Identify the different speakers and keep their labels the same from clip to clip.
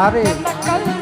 Speaker 1: Hare.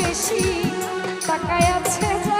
Speaker 1: বেশি তাকায় আছে যা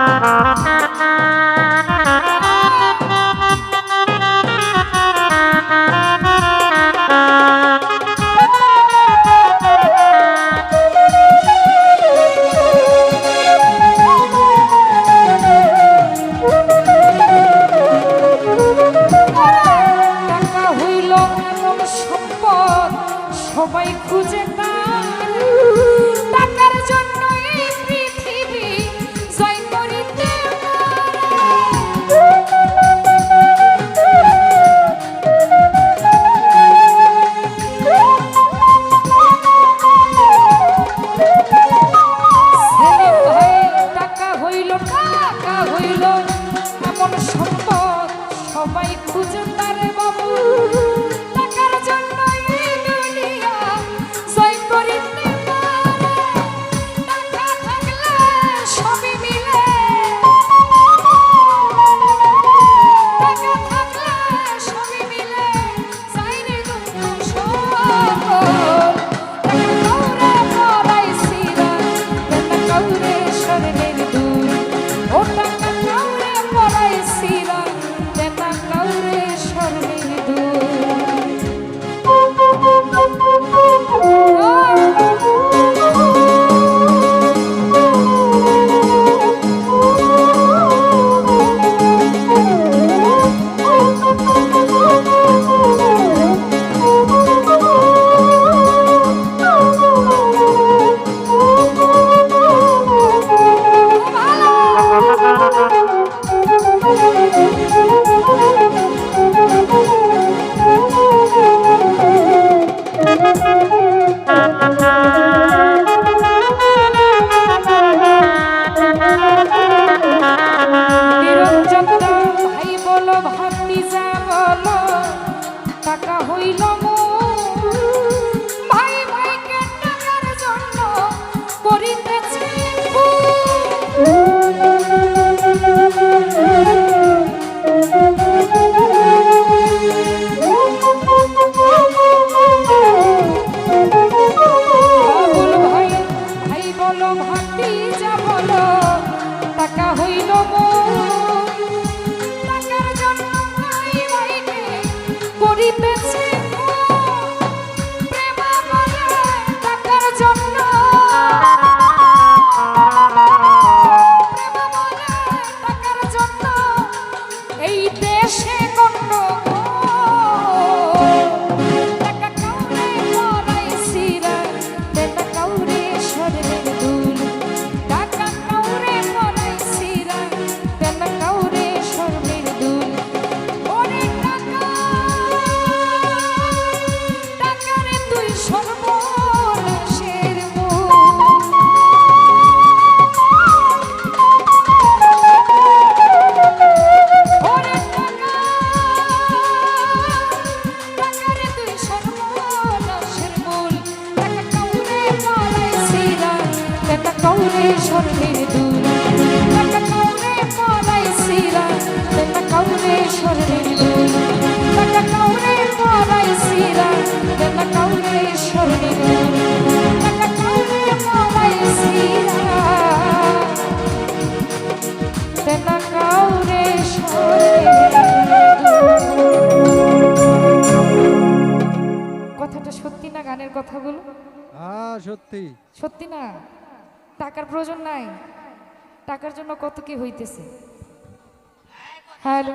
Speaker 1: petit. কাউরে স্বর্ণের দুল টাকা কাউরে স্বর্ণের দুল স্বর্ণের দুল কাউরে স্বর্ণের কথাটা সত্যি না গানের কথাগুলো?
Speaker 2: সত্যি।
Speaker 1: সত্যি না? টাকার প্রয়োজন নাই। টাকার জন্য কত কি হইতেছে? হ্যালো?